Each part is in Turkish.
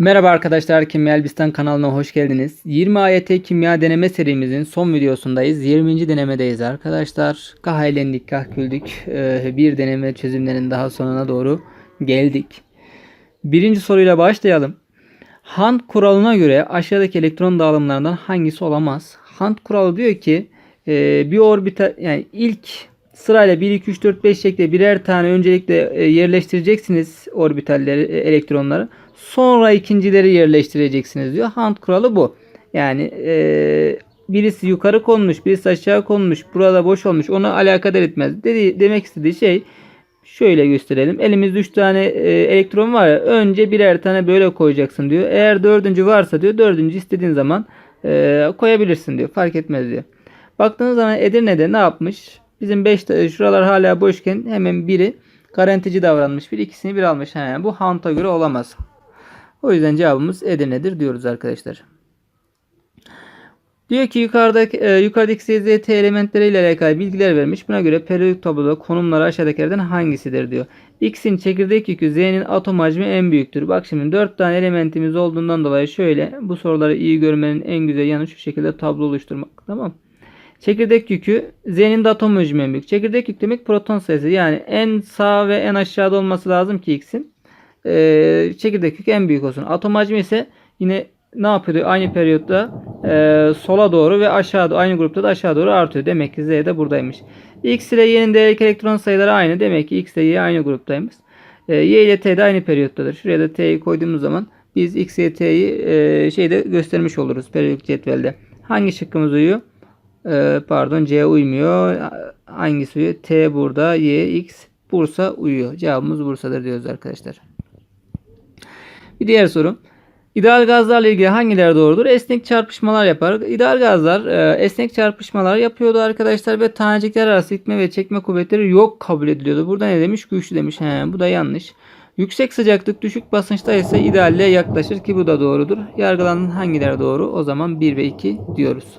Merhaba arkadaşlar Kimya Elbistan kanalına hoş geldiniz. 20 AYT kimya deneme serimizin son videosundayız. 20. denemedeyiz arkadaşlar. Kah eğlendik kah güldük. Ee, bir deneme çözümlerinin daha sonuna doğru geldik. Birinci soruyla başlayalım. Hunt kuralına göre aşağıdaki elektron dağılımlarından hangisi olamaz? Hunt kuralı diyor ki e, bir orbital yani ilk sırayla 1 2 3 4 5 şeklinde birer tane öncelikle e, yerleştireceksiniz orbitalleri e, elektronları. Sonra ikincileri yerleştireceksiniz diyor. Hunt kuralı bu. Yani e, birisi yukarı konmuş, birisi aşağı konmuş, burada boş olmuş. Ona alakadar etmez. Dedi, demek istediği şey şöyle gösterelim. Elimizde 3 tane e, elektron var ya. Önce birer tane böyle koyacaksın diyor. Eğer dördüncü varsa diyor dördüncü istediğin zaman e, koyabilirsin diyor. Fark etmez diyor. Baktığınız zaman Edirne'de ne yapmış? Bizim 5 şuralar hala boşken hemen biri garantici davranmış. Bir ikisini bir almış. He, bu Hunt'a göre olamaz. O yüzden cevabımız Edirne'dir diyoruz arkadaşlar. Diyor ki yukarıdaki, e, yukarıdaki ZT elementleriyle alakalı bilgiler vermiş. Buna göre periyodik tabloda konumları aşağıdakilerden hangisidir diyor. X'in çekirdek yükü Z'nin atom hacmi en büyüktür. Bak şimdi 4 tane elementimiz olduğundan dolayı şöyle bu soruları iyi görmenin en güzel yanı şu şekilde tablo oluşturmak. Tamam Çekirdek yükü Z'nin de atom hacmi en büyük. Çekirdek yük demek proton sayısı. Yani en sağ ve en aşağıda olması lazım ki X'in. Ee, çekirdek yük en büyük olsun. Atom hacmi ise yine ne yapıyor? Aynı periyotta e, sola doğru ve aşağı aynı grupta da aşağı doğru artıyor. Demek ki Z de buradaymış. X ile Y'nin değerlik elektron sayıları aynı. Demek ki X ile Y aynı gruptaymış. E, y ile T de aynı periyottadır. Şuraya da T'yi koyduğumuz zaman biz X ile T'yi e, şeyde göstermiş oluruz periyodik cetvelde. Hangi şıkkımız uyuyor? E, pardon C uymuyor. Hangisi uyuyor? T burada, Y, X Bursa uyuyor. Cevabımız Bursa'dır diyoruz arkadaşlar. Bir diğer soru. İdeal gazlarla ilgili hangileri doğrudur? Esnek çarpışmalar yapar. İdeal gazlar e, esnek çarpışmalar yapıyordu arkadaşlar ve tanecikler arası itme ve çekme kuvvetleri yok kabul ediliyordu. Burada ne demiş? Güçlü demiş. He, bu da yanlış. Yüksek sıcaklık düşük basınçta ise idealle yaklaşır ki bu da doğrudur. Yargılanan hangileri doğru? O zaman 1 ve 2 diyoruz.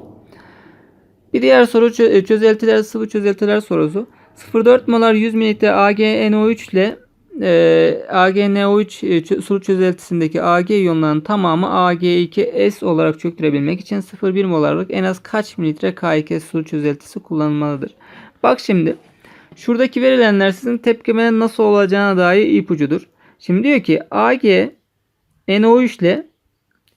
Bir diğer soru çözeltiler sıvı çözeltiler sorusu. 0,4 molar 100 ml AgNO3 ile e, AgNO3 e, su çözeltisindeki Ag iyonlarının tamamı Ag2S olarak çöktürebilmek için 0,1 molarlık en az kaç mililitre K2S su çözeltisi kullanılmalıdır? Bak şimdi şuradaki verilenler sizin tepkimenin nasıl olacağına dair ipucudur. Şimdi diyor ki Ag NO3 ile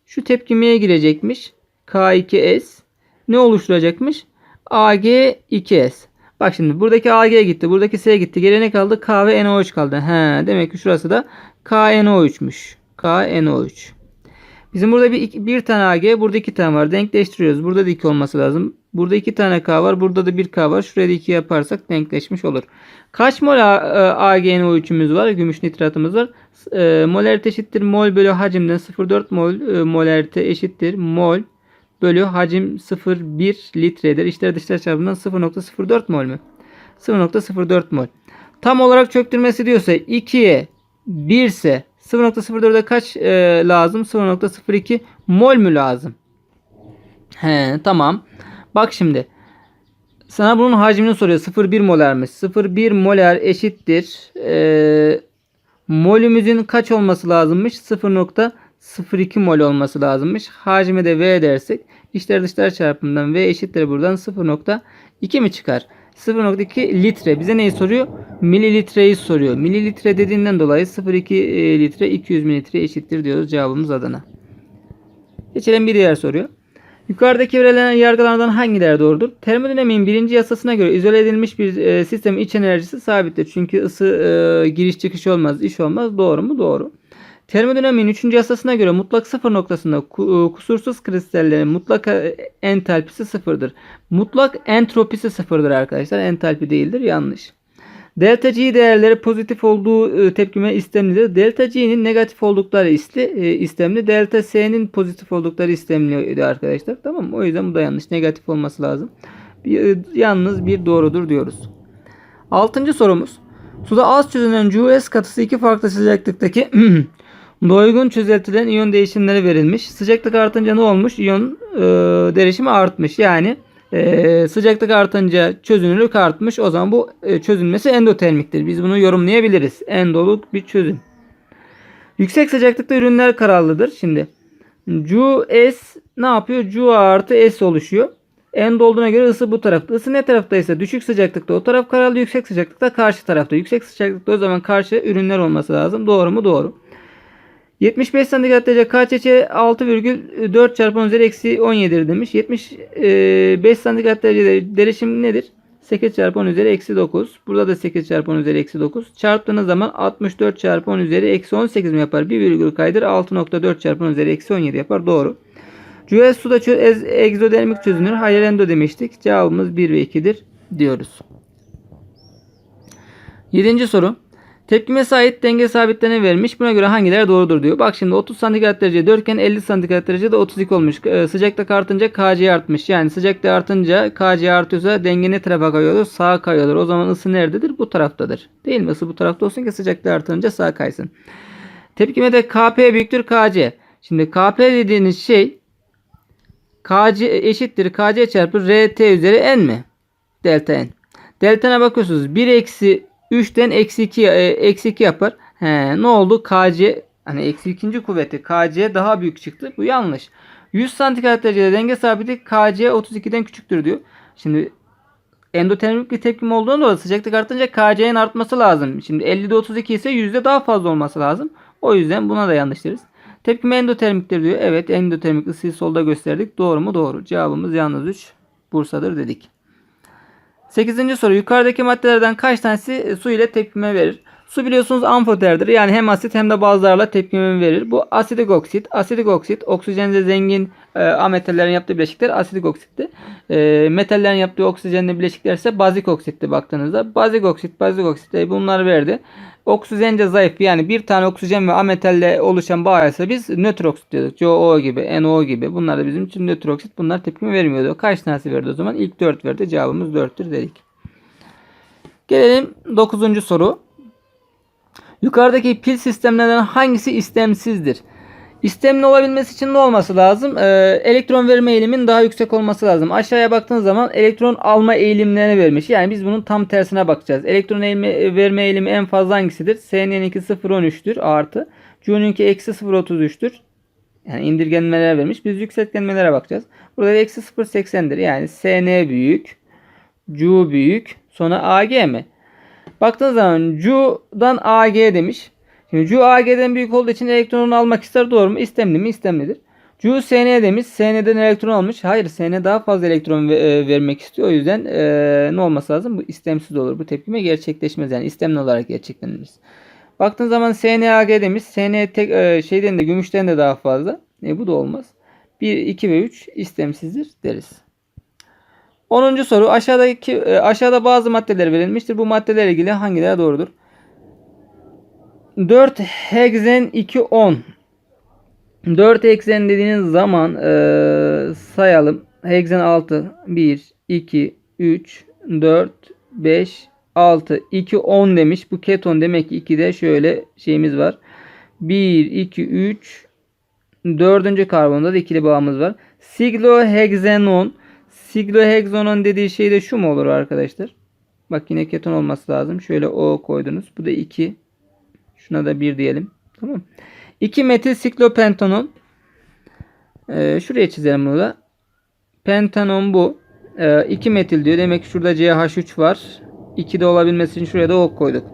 şu tepkimeye girecekmiş. K2S ne oluşturacakmış? Ag2S. Bak şimdi buradaki Ag gitti. Buradaki S gitti. Geriye ne kaldı? K ve NO3 kaldı. He, demek ki şurası da KNO3'müş. KNO3. Bizim burada bir, bir tane Ag, burada iki tane var. Denkleştiriyoruz. Burada da iki olması lazım. Burada iki tane K var. Burada da bir K var. Şuraya da iki yaparsak denkleşmiş olur. Kaç mol AgNO3'ümüz var? Gümüş nitratımız var. E, molarite eşittir mol bölü hacimden 0,4 mol e, molarite eşittir mol bölü hacim 0,1 litredir. İçler dışlar çarpımından 0,04 mol mü? 0,04 mol. Tam olarak çöktürmesi diyorsa 2'ye 1 ise 0,04'e kaç e, lazım? 0,02 mol mü lazım? He, tamam. Bak şimdi. Sana bunun hacmini soruyor. 0,1 molarmış. 0,1 molar eşittir. E, molümüzün kaç olması lazımmış? 0,02 mol olması lazımmış. Hacmi de V dersek içler dışlar çarpımından V eşittir buradan 0.2 mi çıkar? 0.2 litre. Bize neyi soruyor? Mililitreyi soruyor. Mililitre dediğinden dolayı 0.2 e, litre 200 mililitre eşittir diyoruz cevabımız adına. Geçelim bir diğer soruyor. Yukarıdaki verilen yargılardan hangileri doğrudur? Termodinamiğin birinci yasasına göre izole edilmiş bir e, sistemin iç enerjisi sabittir. Çünkü ısı e, giriş çıkış olmaz, iş olmaz. Doğru mu? Doğru. Termodinamiğin 3. yasasına göre mutlak sıfır noktasında e, kusursuz kristallerin mutlak e, entalpisi sıfırdır. Mutlak entropisi sıfırdır arkadaşlar. Entalpi değildir. Yanlış. Delta G değerleri pozitif olduğu e, tepkime istemlidir. Delta G'nin negatif oldukları istemli. Delta S'nin pozitif oldukları istemli arkadaşlar. Tamam mı? O yüzden bu da yanlış. Negatif olması lazım. Bir, yalnız bir doğrudur diyoruz. Altıncı sorumuz. Suda az çözünen CuS katısı iki farklı sıcaklıktaki Doygun çözeltilen iyon değişimleri verilmiş. Sıcaklık artınca ne olmuş? İyon e, derişimi artmış. Yani e, sıcaklık artınca çözünürlük artmış. O zaman bu e, çözünmesi endotermiktir. Biz bunu yorumlayabiliriz. Endoluk bir çözüm. Yüksek sıcaklıkta ürünler kararlıdır. Şimdi Cu S ne yapıyor? Cu artı S oluşuyor. End olduğuna göre ısı bu tarafta. Isı ne taraftaysa düşük sıcaklıkta o taraf kararlı, yüksek sıcaklıkta karşı tarafta. Yüksek sıcaklıkta o zaman karşı ürünler olması lazım. Doğru mu? Doğru. 75 santigrat derece KÇÇ 6,4 çarpı 10 üzeri eksi 17'dir demiş. 75 santigrat derece derişim nedir? 8 çarpı 10 üzeri eksi 9. Burada da 8 çarpı 10 üzeri eksi 9. Çarptığınız zaman 64 çarpı 10 üzeri eksi 18 mi yapar? 1 virgül kaydır 6.4 çarpı 10 üzeri eksi 17 yapar. Doğru. Cüvez suda çö- egzodermik çözünür. Hayır endo demiştik. Cevabımız 1 ve 2'dir diyoruz. Yedinci soru. Tepkime ait denge sabitlerine vermiş. Buna göre hangileri doğrudur diyor. Bak şimdi 30 santigrat derece 4 iken 50 santigrat derecede 32 olmuş. Ee, sıcaklık artınca Kc artmış. Yani sıcaklık artınca Kc artıyorsa denge ne tarafa kayıyordur? Sağa kayıyordur. O zaman ısı nerededir? Bu taraftadır. Değil mi? Isı bu tarafta olsun ki sıcaklık artınca sağa kaysın. Tepkime de Kp büyüktür Kc. Şimdi Kp dediğiniz şey Kc eşittir Kc çarpı Rt üzeri n mi? Delta n. Delta'na bakıyorsunuz. 1 eksi 3'ten eksi 2, e, eksi 2 yapar. He, ne oldu? Kc hani eksi ikinci kuvveti Kc daha büyük çıktı. Bu yanlış. 100 santigrat derecede denge sabiti Kc 32'den küçüktür diyor. Şimdi endotermik bir tepkim olduğundan dolayı sıcaklık artınca Kc'nin artması lazım. Şimdi 50'de 32 ise 100'de daha fazla olması lazım. O yüzden buna da yanlış deriz. Tepkime endotermiktir diyor. Evet endotermik ısıyı solda gösterdik. Doğru mu? Doğru. Cevabımız yalnız 3 Bursa'dır dedik. 8. soru. Yukarıdaki maddelerden kaç tanesi e, su ile tepkime verir? Su biliyorsunuz amfoterdir. Yani hem asit hem de bazılarla tepkime verir. Bu asidik oksit. Asidik oksit oksijenle zengin e, ametallerin yaptığı bileşikler asidik oksitti. E, metallerin yaptığı oksijenle bileşikler ise bazik oksitti baktığınızda. Bazik oksit, bazik oksit e, bunlar verdi. Oksijence zayıf yani bir tane oksijen ve ametalle oluşan bağ ise biz nötr oksit diyorduk. COO gibi, NO gibi. Bunlar da bizim için nötr oksit. Bunlar tepkime vermiyordu. Kaç tanesi verdi o zaman? İlk 4 verdi. Cevabımız 4'tür dedik. Gelelim 9. soru. Yukarıdaki pil sistemlerinden hangisi istemsizdir? İstemli olabilmesi için ne olması lazım? Ee, elektron verme eğilimin daha yüksek olması lazım. Aşağıya baktığınız zaman elektron alma eğilimlerini vermiş. Yani biz bunun tam tersine bakacağız. Elektron eğilme, verme eğilimi en fazla hangisidir? S'ninki 0.13'tür artı. C'ninki eksi 0.33'tür. Yani indirgenmeler vermiş. Biz yükseltgenmelere bakacağız. Burada da eksi 0.80'dir. Yani SN büyük. C büyük. Sonra AG mi? Baktığınız zaman C'dan AG demiş. Şimdi Cu AG'den büyük olduğu için elektronunu almak ister doğru mu? İstemli mi? İstemlidir. Cu SN demiş. SN'den elektron almış. Hayır SN daha fazla elektron e, vermek istiyor. O yüzden e, ne olması lazım? Bu istemsiz olur. Bu tepkime gerçekleşmez. Yani istemli olarak gerçeklenir. Baktığın zaman SNAG demiş. SN tek e, şeyden de gümüşten de daha fazla. E, bu da olmaz. 1, 2 ve 3 istemsizdir deriz. 10. soru aşağıdaki e, aşağıda bazı maddeler verilmiştir. Bu maddelerle ilgili hangileri doğrudur? 4 heksen 2 10. 4 heksen dediğiniz zaman e, sayalım. Heksen 6 1 2 3 4 5 6 2 10 demiş. Bu keton demek ki 2'de şöyle şeyimiz var. 1 2 3 Dördüncü karbonda da ikili bağımız var. Siglohexanon. Siglohexanon dediği şey de şu mu olur arkadaşlar? Bak yine keton olması lazım. Şöyle O koydunuz. Bu da 2. Şuna da 1 diyelim. Tamam. 2 metil siklopentonon. Ee, şuraya çizelim bunu da. Pentanon bu. 2 metil diyor. Demek ki şurada CH3 var. 2 de olabilmesi için şuraya da O koyduk.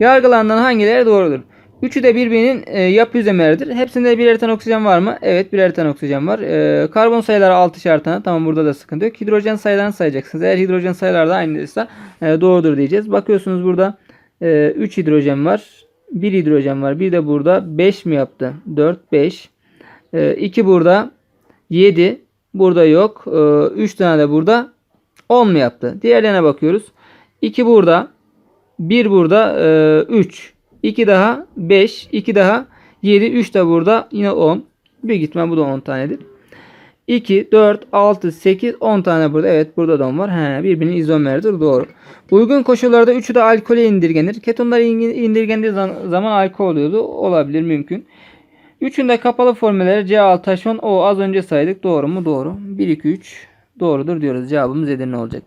Yargılanan hangileri doğrudur? Üçü de birbirinin e, yapı yüzemleridir. Hepsinde birer tane oksijen var mı? Evet birer tane oksijen var. E, karbon sayıları 6'şer tane. Tamam burada da sıkıntı yok. Hidrojen sayılarını sayacaksınız. Eğer hidrojen sayıları da aynıysa e, doğrudur diyeceğiz. Bakıyorsunuz burada 3 hidrojen var. 1 hidrojen var. Bir de burada 5 mi yaptı? 4, 5. 2 burada 7. Burada yok. 3 tane de burada 10 mu yaptı? Diğerlerine bakıyoruz. 2 burada. 1 burada. 3. 2 daha 5. 2 daha 7. 3 de burada. Yine 10. Büyük ihtimal bu da 10 tanedir. 2, 4, 6, 8, 10 tane burada. Evet burada da 10 var. He, birbirinin izomeridir. Doğru. Uygun koşullarda üçü de alkole indirgenir. Ketonlar indirgendiği zaman alkol oluyordu. Olabilir mümkün. Üçünde kapalı formülleri C6H10 O az önce saydık. Doğru mu? Doğru. 1, 2, 3 doğrudur diyoruz. Cevabımız Edirne olacak.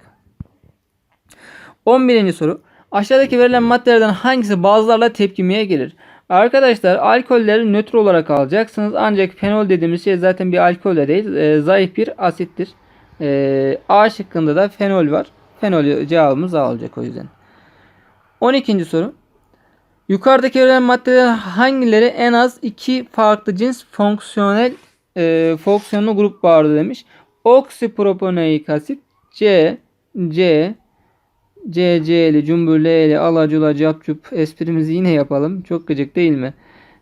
11. soru. Aşağıdaki verilen maddelerden hangisi bazılarla tepkimeye gelir? Arkadaşlar alkolleri nötr olarak alacaksınız. Ancak fenol dediğimiz şey zaten bir alkol de değil. e, zayıf bir asittir. E, A şıkkında da fenol var. Fenol cevabımız A olacak o yüzden. 12. soru. Yukarıdaki verilen maddelerin hangileri en az iki farklı cins fonksiyonel e, fonksiyonlu grup vardı demiş. Oksipropanoik asit C C C C'li, cumbürleyli, alacula, capcup esprimizi yine yapalım. Çok gıcık değil mi?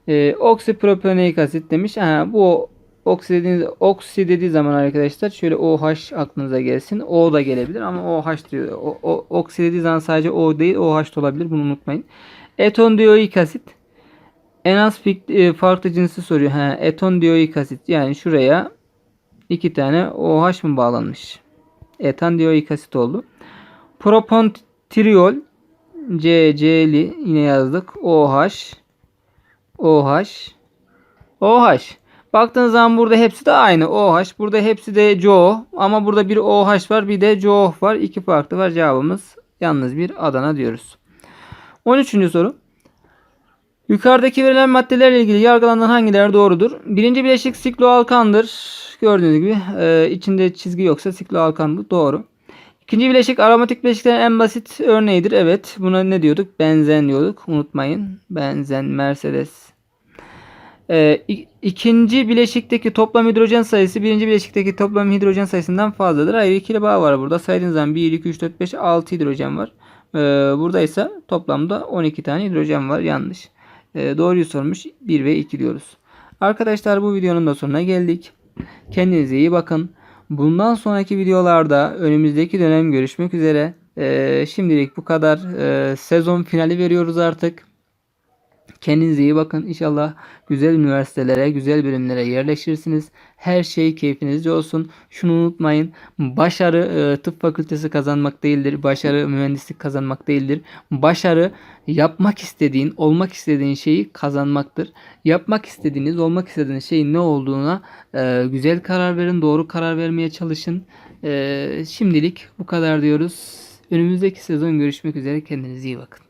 E, oksipropanoik asit demiş. Ha, bu oksi oksi dediği zaman arkadaşlar şöyle OH aklınıza gelsin. O da gelebilir ama OH diyor. O, o, oksi dediği zaman sadece O değil OH da olabilir. Bunu unutmayın. Eton dioik asit. En az e, farklı cinsi soruyor. Ha, eton dioik asit. Yani şuraya iki tane OH mı bağlanmış? Etan dioik asit oldu. Propantriol CC'li yine yazdık. OH OH OH Baktığınız zaman burada hepsi de aynı. OH. Burada hepsi de CO. Ama burada bir OH var bir de CO var. İki farklı var. Cevabımız yalnız bir Adana diyoruz. 13. soru. Yukarıdaki verilen maddelerle ilgili yargılanan hangileri doğrudur? Birinci bileşik sikloalkandır. Gördüğünüz gibi e, içinde çizgi yoksa sikloalkandır. Doğru. İkinci bileşik aromatik bileşiklerin en basit örneğidir. Evet. Buna ne diyorduk? Benzen diyorduk. Unutmayın. Benzen, Mercedes. E, i- ikinci bileşikteki toplam hidrojen sayısı birinci bileşikteki toplam hidrojen sayısından fazladır. Hayır ikili bağ var burada. Saydığınız zaman 1, 2, 3, 4, 5, 6 hidrojen var. Ee, burada ise toplamda 12 tane hidrojen var. Yanlış. Ee, doğruyu sormuş. 1 ve 2 diyoruz. Arkadaşlar bu videonun da sonuna geldik. Kendinize iyi bakın. Bundan sonraki videolarda önümüzdeki dönem görüşmek üzere. Ee, şimdilik bu kadar. Ee, sezon finali veriyoruz artık. Kendinize iyi bakın. İnşallah güzel üniversitelere, güzel bölümlere yerleşirsiniz. Her şey keyfinizce olsun. Şunu unutmayın. Başarı e, tıp fakültesi kazanmak değildir. Başarı mühendislik kazanmak değildir. Başarı yapmak istediğin, olmak istediğin şeyi kazanmaktır. Yapmak istediğiniz, olmak istediğiniz şeyin ne olduğuna e, güzel karar verin. Doğru karar vermeye çalışın. E, şimdilik bu kadar diyoruz. Önümüzdeki sezon görüşmek üzere. Kendinize iyi bakın.